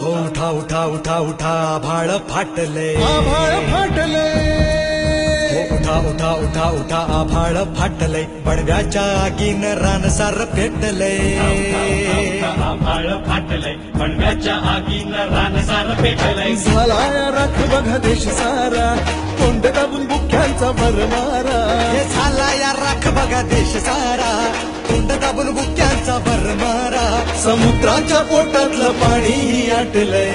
हो उठा उठा उठा उठा भाळ फाटले. आभाळ फाटले. हो उठा उठा उठा उठा आभाळ फाटले. बडव्याच्या आगीन रानसार पेटले. आभाळ फाटलंय पणव्याच्या आगीनं रानसार पेटलंय झाला या राख बघा देश सारा. तोंड दाबून भरमारा. हे झाला या राख बघा देश सारा. तोंड दाबून बुक्क्यांचा भर मारा समुद्राच्या पोटातलं पाणी आटलंय.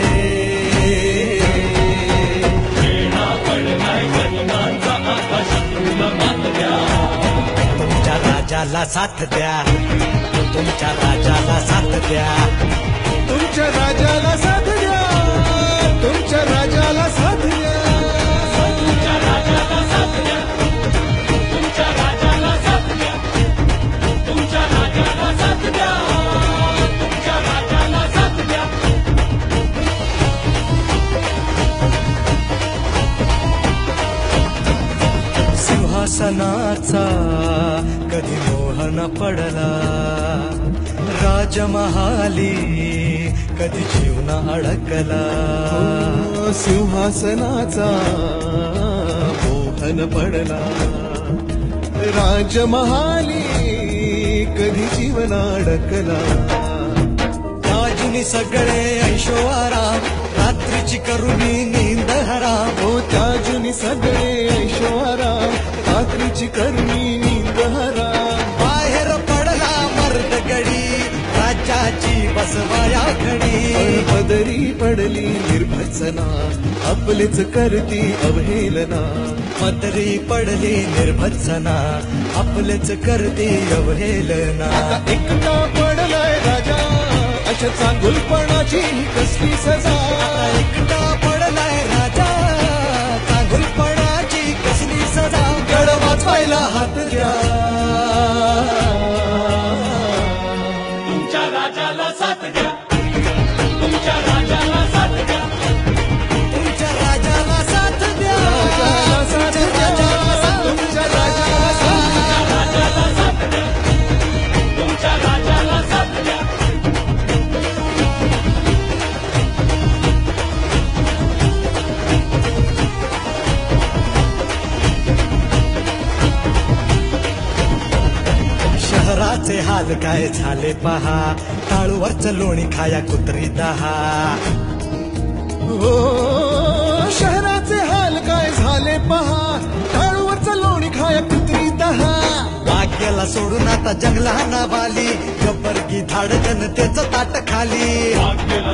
तुमच्या राजाला साथ द्या. तुमच्या राजाला साथ द्या. तुमच्या राजाला साथ सिंहासनाचा कधी मोहन पडला. राजमहाली कधी जीवना अडकला. ओ, सिंहासनाचा मोहन पडला. राजमहाली कधी जीवन अडकला. राजुनी सगळे ऐशोआराम रात्रीची करुणी नींद हराम हो त्याजुनी सगळे ऐश्वराम रात्रीची करणी नींद हराम बाहेर पडला मर्द गडी राजाची बसवाया घडी पदरी पडली निर्भसना आपलेच करती अवहेलना. पदरी पडली निर्भत्सना आपलेच करते अवहेलना. एकटा पडलाय राजा अशा चांगुलपणाची कसली सजा. एकटा पडलाय राजा चांगुलपणाची कसली सजा. पहिला हात द्या हाल काय झाले पहा? टाळूवरच लोणी खाया कुत्री दहा. हो शहराचे हाल काय झाले पहा? टाळूवरचा लोणी खाया कुत्री दहा. वाक्याला सोडून आता जंगलाना वाली गब्बरगी धाड जनतेचं ताट खाली.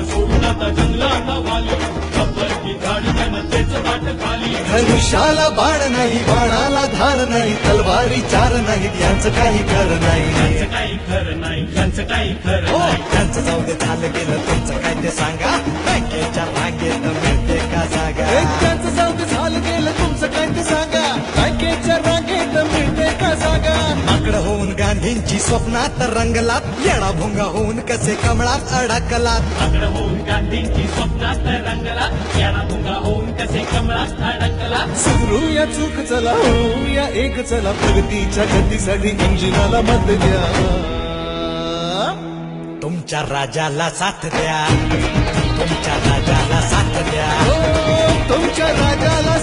सोडून आता जंगलाला वाली खबर की झाडी जनतेचं ताट खाली. धनुष्याला बाण नाही बाणाला धार नाही तलवारी चार नाही यांचं काही कर नाही. यांचं काही खरं नाही यांचं काही खरं हो नाही. त्यांचं जाऊ दे झालं गेलं तुमचं काय ते सांगा. गांधींची स्वप्नात रंगलात येडा भोंगा होऊन कसे कमळात अडकलात. आकडं होऊन गांधींची स्वप्नात रंगला याला भुंगा होऊन कसे कमळात अडकला सुधरूया चूक चला होऊया एक चला प्रगतीच्या गतीसाठी इंजिनाला मत द्या. तुमच्या राजाला साथ द्या. तुमच्या राजाला साथ द्या. हो, तुमच्या राजाला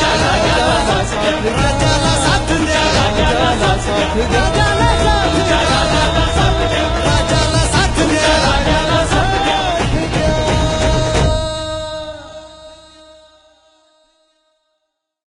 Gala gala